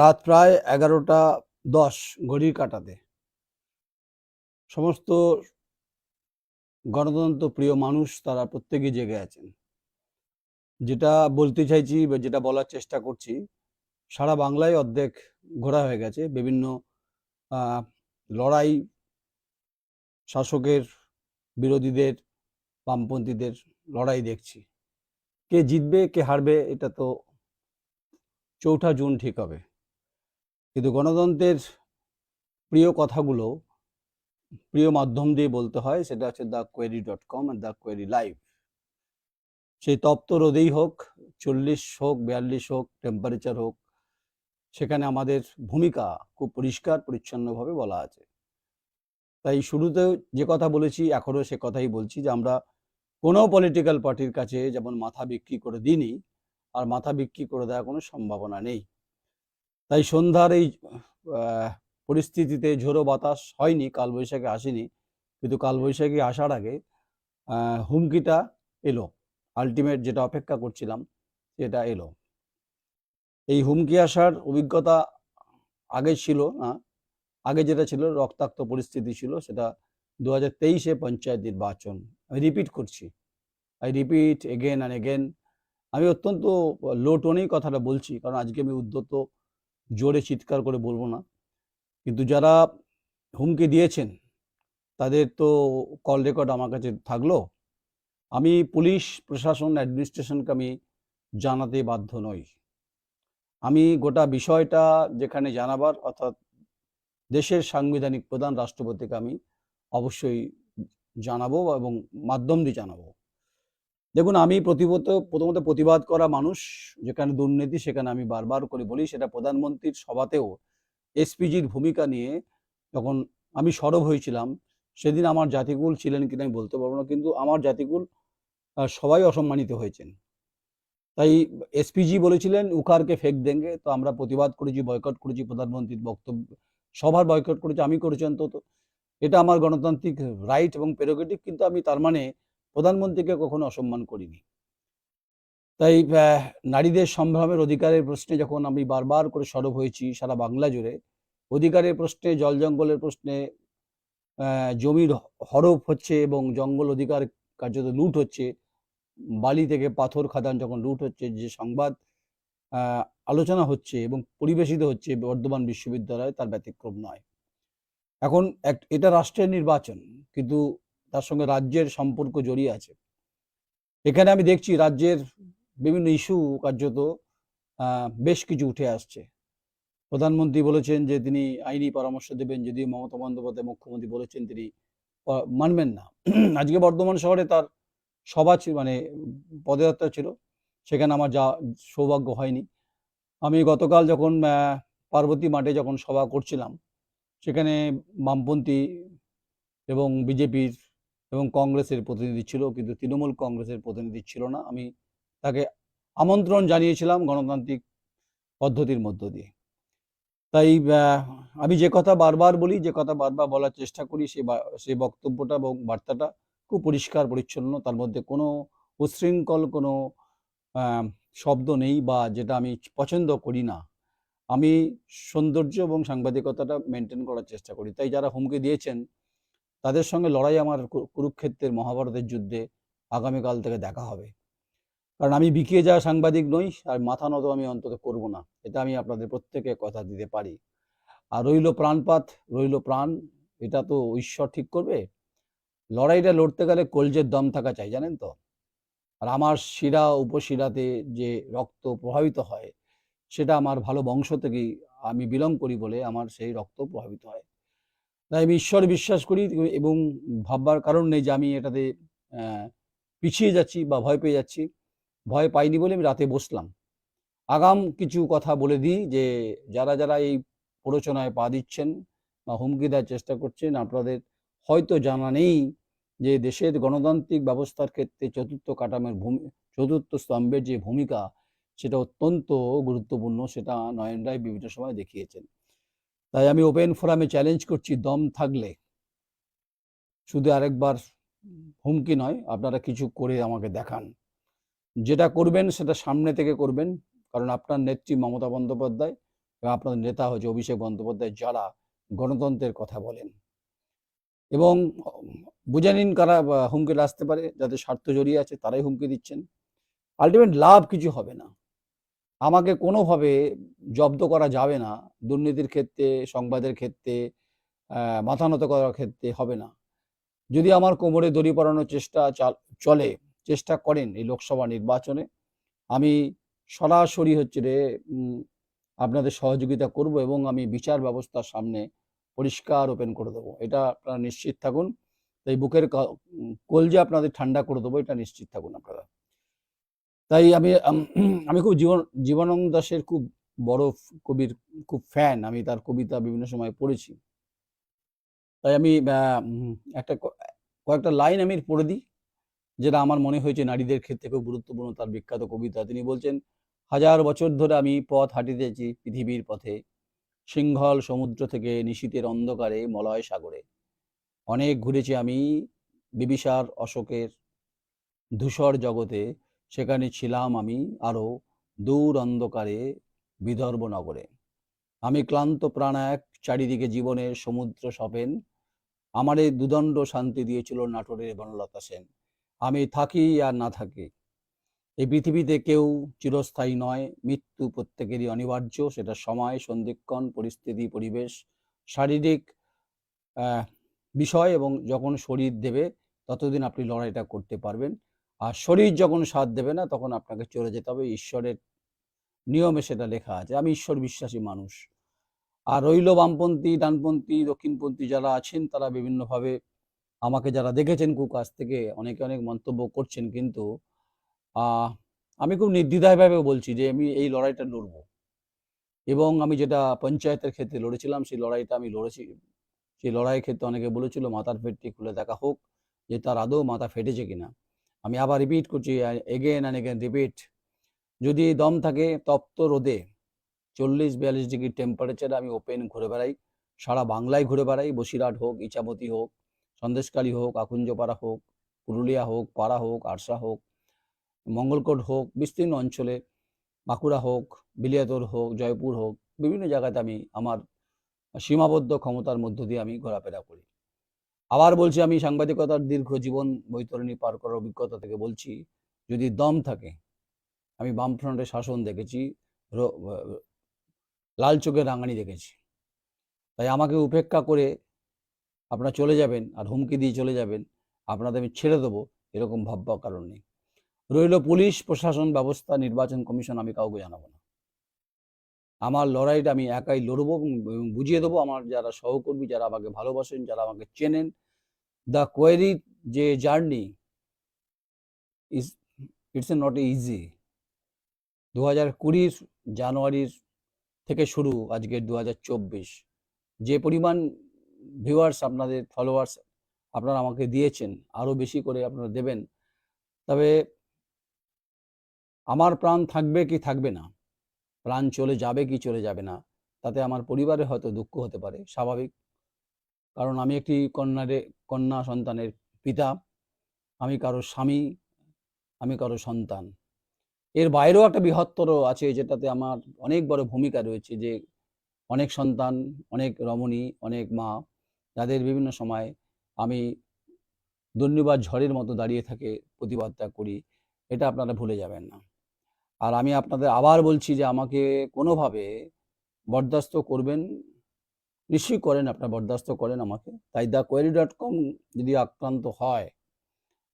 রাত প্রায় এগারোটা দশ ঘড়ির কাটাতে। সমস্ত গণতন্ত্র প্রিয় মানুষ তারা প্রত্যেকে জেগে আছেন। যেটা বলতে চাইছি বা যেটা বলার চেষ্টা করছি, সারা বাংলায় অর্ধেক ঘোরা হয়ে গেছে। বিভিন্ন লড়াই শাসকের বিরোধীদের, বামপন্থীদের লড়াই দেখছি। কে জিতবে, কে হারবে, এটা তো চৌঠা জুন ঠিক হবে। কিন্তু গণতন্ত্রের প্রিয় কথাগুলো প্রিয় মাধ্যম দিয়ে বলতে হয়, সেটা হচ্ছে the query dot com and the query live সেই তপ্ত রোদেই হোক, চল্লিশ হোক, বিয়াল্লিশ হোক টেম্পারেচার হোক, সেখানে আমাদের ভূমিকা খুব পরিষ্কার, পরিচ্ছন্নভাবে বলা আছে। তাই শুরুতেও যে কথা বলেছি এখনও সে কথাই বলছি যে আমরা কোনো পলিটিক্যাল পার্টির কাছে যেমন মাথা বিক্রি করে দিইনি, আর মাথা বিক্রি করে দেওয়ার কোনো সম্ভাবনা নেই। তাই সন্ধ্যার এই পরিস্থিতিতে ঝোড়ো বাতাস হয়নি, কালবৈশাখী আসেনি। কিন্তু কালবৈশাখী আসার আগে হুমকিটা এলো। আলটিমেট যেটা অপেক্ষা করছিলাম, সেটা এলো। এই হুমকি আসার অভিজ্ঞতা আগে ছিল না। আগে যেটা ছিল, রক্তাক্ত পরিস্থিতি ছিল, সেটা দু হাজার তেইশে পঞ্চায়েত নির্বাচন। আমি রিপিট করছি। I repeat again and again আমি অত্যন্ত লো টোনেই কথাটা বলছি, কারণ আজকে আমি উদ্যত জোরে চিৎকার করে বলব না। কিন্তু যারা হুমকি দিয়েছেন, তাদের তো কল রেকর্ড আমার কাছে থাকল। আমি পুলিশ, প্রশাসন অ্যাডমিনিস্ট্রেশনকে আমি জানাতে বাধ্য নই। আমি গোটা বিষয়টা যেখানে জানাবার, অর্থাৎ দেশের সাংবিধানিক প্রধান রাষ্ট্রপতিকে আমি অবশ্যই জানাব এবং মাধ্যম দিয়ে জানাব। দেখুন, আমি প্রতিবত, প্রথমত প্রতিবাদ করা মানুষ, যেখানে দুর্নীতি, সেখানে আমি বারবার করে বলি, সেটা প্রধানমন্ত্রীর সভাতেও এসপিজির ভূমিকা নিয়ে যখন আমি সরব হয়েছিলাম, সেদিন আমার জাতিকুল ছিলেন কিনা আমি বলতে পারব না, কিন্তু আমার জাতিকুল সবাই অসম্মানিত হয়েছেন। তাই এসপিজি বলেছিলেন উকারকে ফেক দেঙ্গে, তো আমরা প্রতিবাদ করেছি, বয়কট করেছি, প্রধানমন্ত্রীর বক্তব্য সবার বয়কট করেছি, আমি করেছি অন্তত। এটা আমার গণতান্ত্রিক রাইট এবং পেরোগেটিভ কিন্তু আমি তার মানে প্রধানমন্ত্রীকে কখনো অসম্মান করিনি। তাই নারীদের সম্ভ্রমের অধিকারের প্রশ্নে যখন আমি বারবার করে সরব হয়েছি সারা বাংলা জুড়ে, অধিকারের প্রশ্নে, জল জঙ্গলের প্রশ্নে জমির হরপ হচ্ছে এবং জঙ্গল অধিকার কার্যত লুট হচ্ছে, বালি থেকে পাথর খাদান যখন লুট হচ্ছে, যে সংবাদ আলোচনা হচ্ছে এবং পরিবেশিত হচ্ছে বর্ধমান বিশ্ববিদ্যালয়ে, তার ব্যতিক্রম নয়। এখন এক, এটা রাষ্ট্রের নির্বাচন, কিন্তু তার সঙ্গে রাজ্যের সম্পর্ক জড়িয়ে আছে। এখানে আমি দেখছি রাজ্যের বিভিন্ন ইস্যু কার্যত বেশ কিছু উঠে আসছে। প্রধানমন্ত্রী বলেছেন যে, তিনি আইনি পরামর্শ দেবেন, যদিও মমতা বন্দ্যোপাধ্যায় মুখ্যমন্ত্রী বলেছেন তিনি মানবেন না। আজকে বর্ধমান শহরে তার সভা ছিল মানে পদযাত্রা ছিল, সেখানে আমার যা সৌভাগ্য হয়নি। আমি গতকাল যখন পার্বতী মাঠে যখন সভা করছিলাম, সেখানে বামপন্থী এবং বিজেপির এবং কংগ্রেসের প্রতিনিধি ছিল, কিন্তু তৃণমূল কংগ্রেসের প্রতিনিধি ছিল না। আমি তাকে আমন্ত্রণ জানিয়েছিলাম গণতান্ত্রিক পদ্ধতির মধ্য দিয়ে। তাই আমি যে কথা বারবার বলি, যে কথা বারবার বলার চেষ্টা করি, সে সেই বক্তব্যটা এবং বার্তাটা খুব পরিষ্কার, পরিচ্ছন্ন, তার মধ্যে কোনো উচ্ছৃঙ্খল কোনো শব্দ নেই বা যেটা আমি পছন্দ করি না। আমি সৌন্দর্য এবং সাংবাদিকতাটা মেনটেন করার চেষ্টা করি। তাই যারা হুমকি দিয়েছেন তাদের সঙ্গে লড়াই আমার কুরুক্ষেত্রের মহাভারতের যুদ্ধে আগামীকাল থেকে দেখা হবে। কারণ আমি বিকিয়ে যাওয়া সাংবাদিক নই, আর মাথা নত আমি অন্তত করব না। এটা আমি আপনাদের প্রত্যেকে কথা দিতে পারি। আর রইল প্রাণপাত, রইল প্রাণ, এটা তো ঈশ্বর ঠিক করবে। লড়াইটা লড়তে গেলে কলজের দম থাকা চাই, জানেন তো? আর আমার শিরা, উপশিরাতে যে রক্ত প্রভাবিত হয়, সেটা আমার ভালো বংশ থেকেই আমি বিলং করি বলে আমার সেই রক্ত প্রভাবিত হয়। তাই আমি ঈশ্বর বিশ্বাস করি এবং ভাববার কারণ নেই যে আমি এটাতে পিছিয়ে যাচ্ছি বা ভয় পেয়ে যাচ্ছি। ভয় পাইনি বলে আমি রাতে বসলাম। আগাম কিছু কথা বলে দিই যে, যারা যারা এই প্ররোচনায় পা দিচ্ছেন বা হুমকি দেওয়ার চেষ্টা করছেন, আপনাদের হয়তো জানা নেই যে দেশের গণতান্ত্রিক ব্যবস্থার ক্ষেত্রে চতুর্থ কাঠামোর ভূমি, চতুর্থ স্তম্ভের যে ভূমিকা, সেটা অত্যন্ত গুরুত্বপূর্ণ, সেটা নয়ন রায় বিভিন্ন সময় দেখিয়েছেন। তাই আমি ওপেন ফোরামে চ্যালেঞ্জ করছি, দম থাকলে। শুধু আরেকবার হুমকি নয়, আপনারা কিছু করে আমাকে দেখান। যেটা করবেন সেটা সামনে থেকে করবেন, কারণ আপনার নেত্রী মমতা বন্দ্যোপাধ্যায় এবং আপনার নেতা হচ্ছে অভিষেক বন্দ্যোপাধ্যায়, যারা গণতন্ত্রের কথা বলেন। এবং বুঝে নিন কারা হুমকিটা আসতে পারে, যাদের স্বার্থ জড়িয়ে আছে, তারাই হুমকি দিচ্ছেন। আলটিমেট লাভ কিছু হবে না। আমাকে কোনোভাবে জব্দ করা যাবে না দুর্নীতির ক্ষেত্রে সংবাদের ক্ষেত্রে আহ, মাথা নত করার ক্ষেত্রে হবে না। যদি আমার কোমরে দড়ি পরানোর চেষ্টা চাল- চেষ্টা করেন এই লোকসভা নির্বাচনে আমি সরাসরি হচ্ছে রে আপনাদের সহযোগিতা করব এবং আমি বিচার ব্যবস্থার সামনে পরিষ্কার ওপেন করে দেবো। এটা আপনারা নিশ্চিত থাকুন। তাই বুকের কলজে আপনাদের ঠান্ডা করে দেবো এটা নিশ্চিত থাকুন আপনারা। তাই আমি আমি খুব জীবন, জীবনানন্দ দাসের খুব বড় কবির খুব ফ্যান আমি তার কবিতা বিভিন্ন সময় পড়েছি। তাই আমি একটা কয়েকটা লাইন আমি পড়ে দিই, যেটা আমার মনে হয়েছে নারীদের ক্ষেত্রে খুব গুরুত্বপূর্ণ, তার বিখ্যাত কবিতা। তিনি বলছেন, হাজার বছর ধরে আমি পথ হাঁটিতেছি পৃথিবীর পথে সিংহল সমুদ্র থেকে নিশীতের অন্ধকারে, মলয় সাগরে। অনেক ঘুরেছি আমি বিবিসার অশোকের ধূসর জগতে সেখানে ছিলাম আমি আরও দূর অন্ধকারে বিদর্ভ নগরে। আমি ক্লান্ত প্রাণ এক চারিদিকে জীবনের সমুদ্র সপেন। আমারে দুদণ্ড শান্তি দিয়েছিল নাটোরের বনলতা সেন। আমি থাকি আর না থাকি। এই পৃথিবীতে কেউ চিরস্থায়ী নয়। মৃত্যু প্রত্যেকেরই অনিবার্য। সেটা সময়, সন্ধিক্ষণ, পরিস্থিতি, পরিবেশ, শারীরিক বিষয় এবং যখন শরীর দেবে, ততদিন আপনি লড়াইটা করতে পারবেন। আর শরীর যখন সাথ দেবে না, তখন আপনাকে চলে যেতে হবে। ঈশ্বরের নিয়মে সেটা লেখা আছে। আমি ঈশ্বর বিশ্বাসী মানুষ। আর রইল বামপন্থী, ডানপন্থী, দক্ষিণপন্থী যারা আছেন, তারা বিভিন্নভাবে আমাকে যারা দেখেছেন কুকাজ থেকে, অনেকে অনেক মন্তব্য করছেন কিন্তু আমি খুব নির্দ্বিধায়ভাবে বলছি যে আমি এই লড়াইটা লড়বো। এবং আমি যেটা পঞ্চায়েতের ক্ষেত্রে লড়েছিলাম, সেই লড়াইটা আমি লড়েছি। সেই লড়াইয়ের ক্ষেত্রে অনেকে বলেছিল, মাথার পেটটি খুলে দেখা হোক যে তার আদৌ মাথা ফেটেছে কিনা? আমি আবার রিপিট করছি এগেন অ্যান্ড এগেন রিপিট যদি দম থাকে, তপ্ত রোদে চল্লিশ বিয়াল্লিশ ডিগ্রি টেম্পারেচারে আমি ওপেন ঘুরে বেড়াই। সারা বাংলায় ঘুরে বেড়াই, বসিরহাট হোক ইচামতি হোক সন্দেশকালী হোক, আকুঞ্জপাড়া হোক, পুরুলিয়া হোক, পাড়া হোক, আরসা হোক, মঙ্গলকোট হোক, বিস্তীর্ণ অঞ্চলে, বাঁকুড়া হোক, বিলিয়াতর হোক, জয়পুর হোক, বিভিন্ন জায়গাতে আমি আমার সীমাবদ্ধ ক্ষমতার মধ্য দিয়ে আমি ঘোরাফেরা করি। আবার বলছি, আমি সাংবাদিকতার দীর্ঘ জীবন বৈতরণী পার করার অভিজ্ঞতা থেকে বলছি, যদি দম থাকে, আমি বামফ্রন্টের শাসন দেখেছি লাল চোখের রাঙানি দেখেছি। তাই আমাকে উপেক্ষা করে আপনারা চলে যাবেন আর হুমকি দিয়ে চলে যাবেন, আপনাদের আমি ছেড়ে দেবো, এরকম ভাববার কারণ নেই। রইল পুলিশ প্রশাসন ব্যবস্থা নির্বাচন কমিশন আমি কাউকে জানাব না। আমার লড়াইটা আমি একাই লড়বো এবং বুঝিয়ে দেবো, আমার যারা সহকর্মী, যারা আমাকে ভালোবাসেন, যারা আমাকে চেনেন দ্য কোয়েরি যে journey is it's not easy দু হাজার কুড়ির জানুয়ারির থেকে শুরু, আজকে দু হাজার চব্বিশ। যে পরিমাণ ভিউয়ার্স আপনাদের ফলোয়ার্স আপনারা আমাকে দিয়েছেন, আরও বেশি করে আপনারা দেবেন। তবে আমার প্রাণ থাকবে কি থাকবে না? প্রাণ চলে যাবে কি চলে যাবে না? তাতে আমার পরিবারে হয়তো দুঃখ হতে পারে, স্বাভাবিক। কারণ আমি একটি কন্যারে, কন্যা সন্তানের পিতা, আমি কারও স্বামী, আমি কারও সন্তান। এর বাইরেও একটা বৃহত্তর আছে যেটাতে আমার অনেক বড় ভূমিকা রয়েছে যে অনেক সন্তান, অনেক রমণী, অনেক মা যাদের বিভিন্ন সময় আমি দুর্নিবার ঝড়ের মতো দাঁড়িয়ে থাকে প্রতিবাদটা করি, এটা আপনারা ভুলে যাবেন না। আর আমি আপনাদের আবার বলছি যে আমাকে কোনোভাবে বরদাস্ত করবেন নিশ্চয়ই করেন, আপনার বরদাস্ত করেন আমাকে। তাই দ্য কোয়েরি ডট কম যদি আক্রান্ত হয়,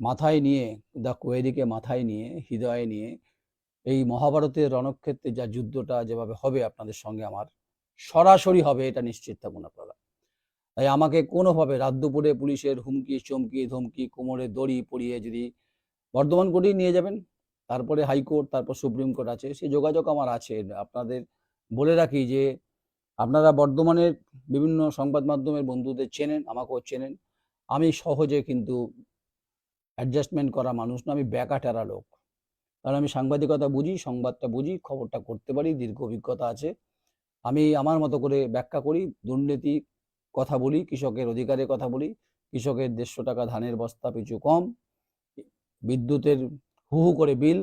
মাথায় নিয়ে, দ্য কোয়েরিকে মাথায় নিয়ে, হৃদয়ে নিয়ে, এই মহাভারতের রণক্ষেত্রে যা যুদ্ধটা যেভাবে হবে আপনাদের সঙ্গে আমার, সরাসরি হবে এটা নিশ্চিত থাকুন আপনারা। তাই আমাকে কোনোভাবে রাত দুপুরে পুলিশের হুমকি, চমকি, ধমকি, কোমরে দড়ি পরিয়ে যদি বর্ধমান কোর্টেই নিয়ে যাবেন, তারপরে হাইকোর্ট, তারপর সুপ্রিম কোর্ট আছে সেই যোগাযোগ আমার আছে। আপনাদের বলে রাখি যে আপনারা বর্ধমানের বিভিন্ন সংবাদ মাধ্যমের বন্ধুদের চেনেন, আমাকেও চেনেন। আমি সহজে কিন্তু অ্যাডজাস্টমেন্ট করা মানুষ না, আমি ব্যাকাটারা লোক। কারণ আমি সাংবাদিকতা বুঝি, সংবাদটা বুঝি, খবরটা করতে পারি, দীর্ঘ অভিজ্ঞতা আছে। আমি আমার মতো করে ব্যাখ্যা করি, দুর্নীতি কথা বলি, কৃষকের অধিকারের কথা বলি, কৃষকের দেড়শো টাকা ধানের বস্তা পিছু কম, বিদ্যুতের হু হু করে বিল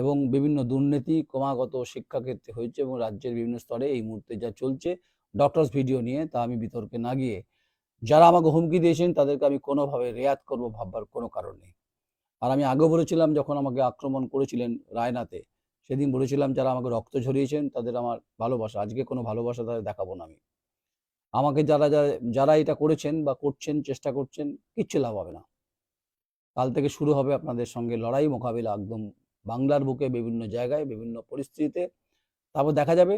এবং বিভিন্ন দুর্নীতি ক্রমাগত শিক্ষাক্ষেত্রে হয়েছে এবং রাজ্যের বিভিন্ন স্তরে এই মুহূর্তে যা চলছে। ডক্টরস ভিডিও নিয়ে তা আমি বিতর্কে না গিয়ে যারা আমাকে হুমকি দিয়েছেন তাদেরকে আমি কোনোভাবে রেয়াত করব ভাববার কোনো কারণ নেই। আর আমি আগে বলেছিলাম যখন আমাকে আক্রমণ করেছিলেন রায়নাতে, সেদিন বলেছিলাম যারা আমাকে রক্ত ঝরিয়েছেন তাদের আমার ভালোবাসা, আজকে কোনো ভালোবাসা তাদের দেখাবো না আমি। আমাকে যারা যারা যারা এটা করেছেন বা করছেন, চেষ্টা করছেন, কিচ্ছু লাভ হবে না। কাল থেকে শুরু হবে আপনাদের সঙ্গে লড়াই মোকাবিলা একদম বাংলার বুকে বিভিন্ন জায়গায়, বিভিন্ন পরিস্থিতিতে। তারপর দেখা যাবে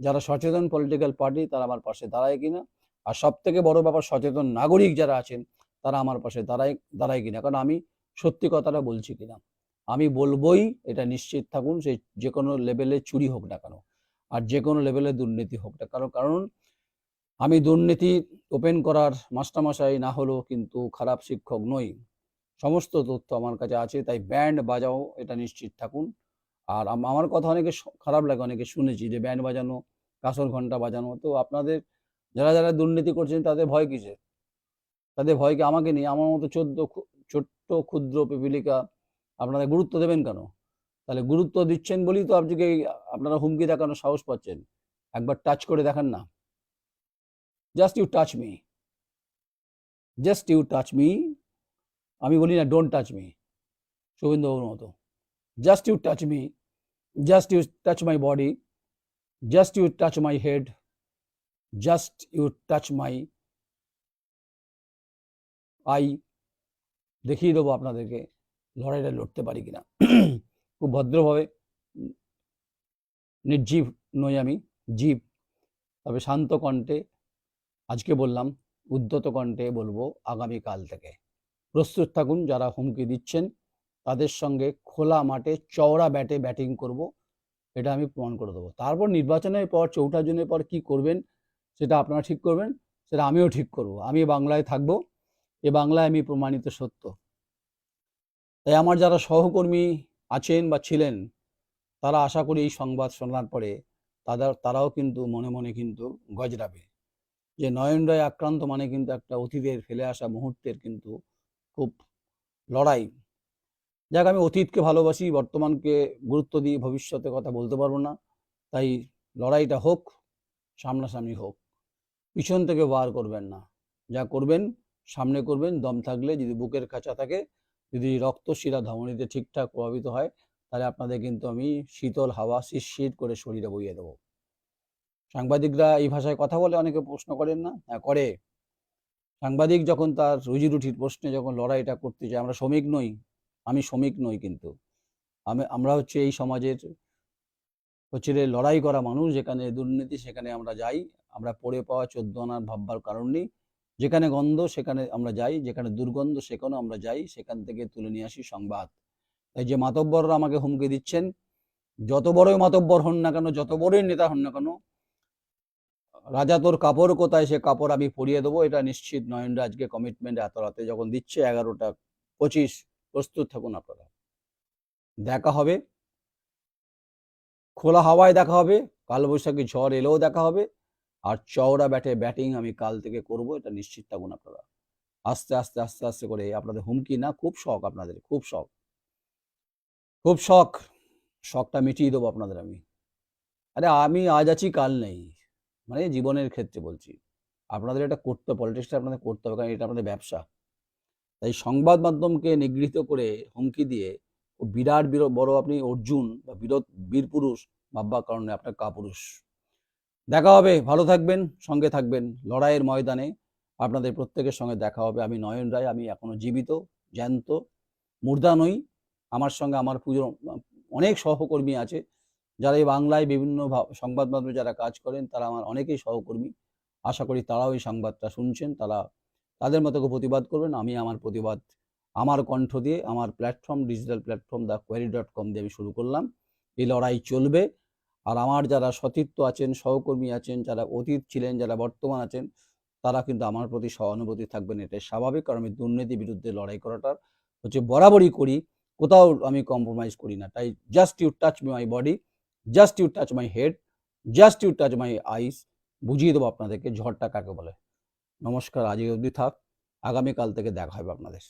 যারা সচেতন পলিটিক্যাল পার্টি তারা আমার পাশে দাঁড়ায় কিনা। আর সব থেকে বড় ব্যাপার, সচেতন নাগরিক যারা আছেন তারা আমার পাশে দাঁড়ায় দাঁড়ায় কিনা। কারণ আমি সত্যি কথাটা বলছি কিনা। আমি বলবোই এটা নিশ্চিত থাকুন, সে যে কোনো লেভেলে চুরি হোক না কেন। আর যে কোনো লেভেলে দুর্নীতি হোক না কারণ কারণ আমি দুর্নীতি ওপেন করার মাস্টারমশাই না হলেও কিন্তু খারাপ শিক্ষক নই। সমস্ত তথ্য আমার কাছে আছে, তাই ব্যান্ড বাজাও, এটা নিশ্চিত থাকুন। আর আমার কথা অনেকে খারাপ লাগে, অনেকে শুনেছি যে ব্যান্ড বাজানো কাসর ঘণ্টা বাজানো, তো আপনাদের যারা যারা দুর্নীতি করছেন, তাদের ভয় কিসে তাদের ভয় কি আমাকে নিয়ে? আমার মতো চোদ্দ ছোট্ট ক্ষুদ্র পিপিলিকা আপনারা গুরুত্ব দেবেন কেন? তাহলে গুরুত্ব দিচ্ছেন বলেই তো এই আপনারা হুমকি দেখানোর সাহস পাচ্ছেন। একবার টাচ করে দেখান না। Just you touch me just you touch me আমি বলি না ডোন্ট টাচ মি শুভেন্দুবাবুর মতো। Just you touch me just you touch my body just you touch my head just you touch my eye দেখিয়ে দেবো আপনাদেরকে, লড়াইটা লড়তে পারি কিনা। খুব ভদ্রভাবে, নির্জীব নই আমি, জীব। তবে শান্ত কণ্ঠে আজকে বললাম উদ্যত কণ্ঠে বলব, আগামীকাল থেকে। প্রস্তুত থাকুন যারা হুমকি দিচ্ছেন। তাদের সঙ্গে খোলা মাঠে চওড়া ব্যাটে ব্যাটিং করব, এটা আমি প্রমাণ করে দেবো। তারপর নির্বাচনের পর, চৌঠা জুনের পর কি করবেন, সেটা আপনারা ঠিক করবেন, সেটা আমিও ঠিক করব। আমি বাংলায় থাকব, এ বাংলায় আমি প্রমাণিত সত্য। তাই আমার যারা সহকর্মী আছেন বা ছিলেন, তারা আশা করি এই সংবাদ শোনার পরে তাদের, তারাও কিন্তু মনে মনে কিন্তু গজরাবে। যে নয়ন রায় আক্রান্ত মানে কিন্তু একটা অতীতের ফেলে আসা মুহূর্তের কিন্তু খুব লড়াই। যাক, আমি অতীতকে ভালোবাসি, বর্তমানকে গুরুত্ব দিয়ে ভবিষ্যতে কথা বলতে পারব না। তাই লড়াইটা হোক, সামনাসামনি হোক। পিছন থেকে বার করবেন না। যা করবেন, সামনে করবেন, দম থাকলে যদি বুকের কাছা থাকে, যদি রক্ত শিরা ধমনীতে ঠিকঠাক প্রভাবিত হয়, তাহলে আপনাদের কিন্তু আমি শীতল হাওয়া শিরশির করে শরীরে বইয়ে দেবো। সাংবাদিকরা এই ভাষায় কথা বলে অনেকে প্রশ্ন করেন না? হ্যাঁ করে। সাংবাদিক যখন তার রুজি রুটির প্রশ্নে যখন লড়াইটা করতে চায় আমরা শ্রমিক নই, আমি শ্রমিক নই কিন্তু। আমি, আমরা হচ্ছে এই সমাজের হচ্ছে লড়াই করা মানুষ, যেখানে দুর্নীতি, সেখানে আমরা যাই, আমরা পড়ে পাওয়া চোদ্দ আনার ভাববার কারণ নেই। যেখানে গন্ধ, সেখানে আমরা যাই, যেখানে দুর্গন্ধ, সেখানেও আমরা যাই, সেখান থেকে তুলে নিয়ে আসি সংবাদ। তাই যে মাতব্বররা আমাকে হুমকি দিচ্ছেন, যত বড়ই মাতব্বর হন না কেন, যত বড়ই নেতা হন না কেন রাজা তোর কাপড় কোথায়? সে কাপড় আমি পরিয়ে দেবো, এটা নিশ্চিত নয়নরা আজকে কমিটমেন্ট এত রাতে যখন দিচ্ছে, এগারোটা পঁচিশ, প্রস্তুত থাকুন আপনারা। দেখা হবে। খোলা হাওয়ায় দেখা হবে, কালবৈশাখী ঝড় এলেও দেখা হবে, আর চওড়া ব্যাটে ব্যাটিং আমি কাল থেকে করব, এটা নিশ্চিত থাকুন আপনারা। আস্তে আস্তে আস্তে আস্তে করে আপনাদের হুমকি না, খুব শখ আপনাদের, খুব শখ। খুব শখ, শখটা মিটিয়ে দেবো আপনাদের আমি। আরে আমি আজ আছি, কাল নেই। মানে জীবনের ক্ষেত্রে বলছি। আপনাদের এটা করতে পলিটিক্সটা আপনাদের করতে হবে, কারণ এটা আপনাদের ব্যবসা। তাই সংবাদ মাধ্যমকে নিগৃহীত করে হুমকি দিয়ে ও বিরাট বীর বড় আপনি অর্জুন বা বীর বীর পুরুষ ভাববার কারণে আপনার কাপুরুষ। দেখা হবে, ভালো থাকবেন, সঙ্গে থাকবেন লড়াইয়ের ময়দানে। আপনাদের প্রত্যেকের সঙ্গে দেখা হবে। আমি নয়ন রায়, আমি এখনও জীবিত, জ্যান্ত মুর্দা নই। আমার সঙ্গে আমার পুজোর, অনেক সহকর্মী আছে। যারা এই বাংলায় বিভিন্ন সংবাদ মাধ্যমে যারা কাজ করেন, তারা আমার অনেকেই সহকর্মী। আশা করি তারাও এই সংবাদটা শুনছেন, তারা তাদের মতো প্রতিবাদ করবেন। আমি আমার প্রতিবাদ, আমার কণ্ঠ দিয়ে, আমার platform digital platform the query dot com দিয়ে আমি শুরু করলাম। এই লড়াই চলবে। আর আমার যারা সতীর্থ আছেন, সহকর্মী আছেন, যারা অতীত ছিলেন, যারা বর্তমান আছেন, তারা কিন্তু আমার প্রতি সহানুভূতি থাকবেন, এটাই স্বাভাবিক। কারণ আমি দুর্নীতি বিরুদ্ধে লড়াই করাটার হচ্ছে বরাবরই করি, কোথাও আমি কম্প্রোমাইজ করি না। তাই just you touch my body just you touch my head just you touch my eyes বুঝিয়ে দেবো আপনাদেরকে ঝড়টা কাকে বলে। নমস্কার আজই অবধি থাক। আগামীকাল থেকে দেখা হবে আপনাদের।